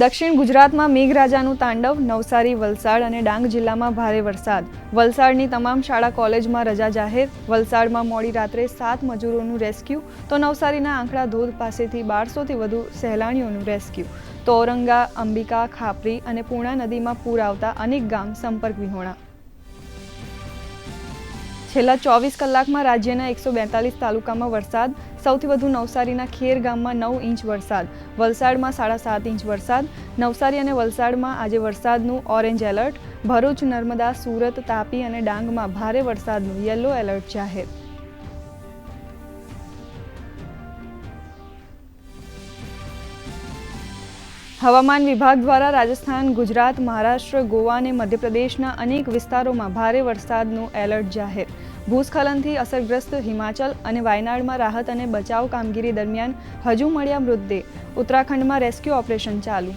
દક્ષિણ ગુજરાતમાં મેઘરાજાનું તાંડવ, નવસારી, વલસાડ અને ડાંગ જિલ્લામાં ભારે વરસાદ. વલસાડની તમામ શાળા કોલેજમાં રજા જાહેર. વલસાડમાં મોડી રાત્રે સાત મજૂરોનું રેસ્ક્યુ તો નવસારીના આંકડા ધોધ પાસેથી બારસોથી વધુ સહેલાણીઓનું રેસ્ક્યુ. તોરંગા, અંબિકા, ખાપરી અને પૂર્ણા નદીમાં પૂર આવતા અનેક ગામ સંપર્ક વિહોણા. છેલ્લા ચોવીસ કલાકમાં રાજ્યના એકસો બેતાલીસ તાલુકામાં વરસાદ, સૌથી વધુ નવસારીના ખેર ગામમાં નવ ઇંચ વરસાદ, વલસાડમાં સાડા સાત ઇંચ વરસાદ, નવસારી અને વલસાડમાં આજે વરસાદનું ઓરેન્જ એલર્ટ, ભરૂચ, નર્મદા, સુરત, તાપી અને ડાંગમાં ભારે વરસાદનું યલો એલર્ટ જાહેર. હવામાન વિભાગ દ્વારા રાજસ્થાન, ગુજરાત, મહારાષ્ટ્ર, ગોવા અને મધ્યપ્રદેશના અનેક વિસ્તારોમાં ભારે વરસાદનું એલર્ટ જાહેર. ભૂસ્ખલનથી અસરગ્રસ્ત હિમાચલ અને વાયનાડમાં રાહત અને બચાવ કામગીરી દરમિયાન હજુ મળ્યા મૃતદેહ. ઉત્તરાખંડમાં રેસ્ક્યુ ઓપરેશન ચાલુ.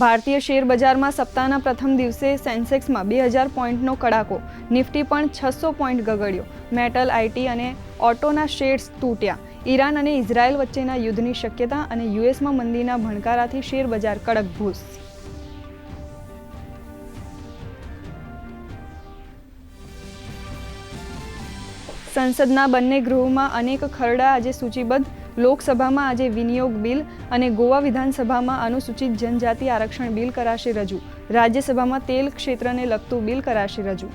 ભારતીય શેર બજારમાં સપ્તાહના પ્રથમ દિવસે સેન્સેક્સમાં બે હજાર પોઈન્ટનો કડાકો, નિફ્ટી પણ છસો પોઈન્ટ ગગડ્યો. મેટલ આઈટી અને ઓટોના શેર્સ તૂટ્યા. ઈરાન અને ઇઝરાયલ વચ્ચેના યુદ્ધની શક્યતા અને યુએસમાં મંદીના ભણકારાથી શેર બજાર કડક ભૂસ. સંસદના બંને ગૃહોમાં અનેક ખરડા આજે સૂચિબદ્ધ લોકસભામાં આજે વિનિયોગ બિલ અને ગોવા વિધાનસભામાં અનુસૂચિત જનજાતિ આરક્ષણ બિલ કરાશે રજૂ. રાજ્યસભામાં તેલ ક્ષેત્રને લગતું બિલ કરાશે રજૂ.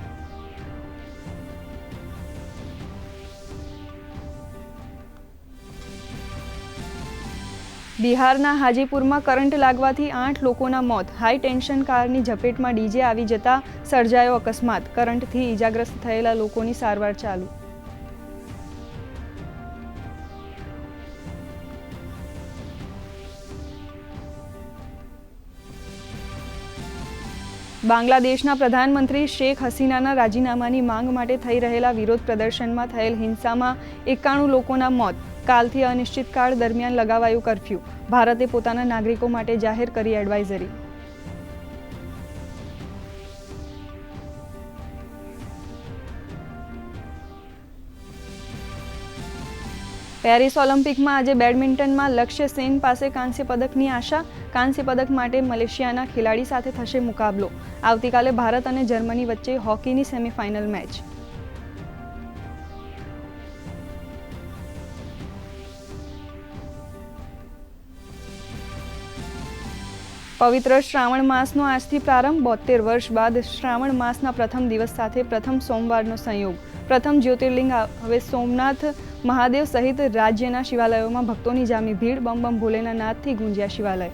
બિહારના હાજીપુરમાં કરંટ લાગવાથી આઠ લોકોના મોત. હાઈ ટેન્શન કારની ઝપેટમાં ડીજે આવી જતા સર્જાયો અકસ્માત. કરંટથી ઈજાગ્રસ્ત થયેલા લોકોની સારવાર ચાલુ. બાંગ્લાદેશના પ્રધાનમંત્રી શેખ હસીનાના રાજીનામાની માંગ માટે થઈ રહેલા વિરોધ પ્રદર્શનમાં થયેલ હિંસામાં એકાણું લોકોના મોત, કાલથી અનિશ્ચિતકાળ દરમિયાન લગાવાયું કરફ્યુ. ભારતે પોતાના નાગરિકો માટે જાહેર કરી એડવાઇઝરી પેરિસ ઓલિમ્પિકમાં આજે બેડમિન્ટનમાં લક્ષ્ય સેન પાસે કાંસ્ય પદકની આશા. કાંસ્ય પદક માટે મલેશિયાના ખેલાડી સાથે થશે મુકાબલો. આવતીકાલે ભારત અને જર્મની વચ્ચે હોકીની સેમીફાઇનલ મેચ. પવિત્ર શ્રાવણ માસનો આજથી પ્રારંભ બોતેર વર્ષ બાદ શ્રાવણ માસના પ્રથમ દિવસ સાથે પ્રથમ સોમવારનો સંયોગ. પ્રથમ જ્યોતિર્લિંગ હવે સોમનાથ મહાદેવ સહિત રાજ્યના શિવાલયોમાં ભક્તોની જામી ભીડ બમ બમ ભોલેના નાદથી ગુંજ્યા શિવાલય.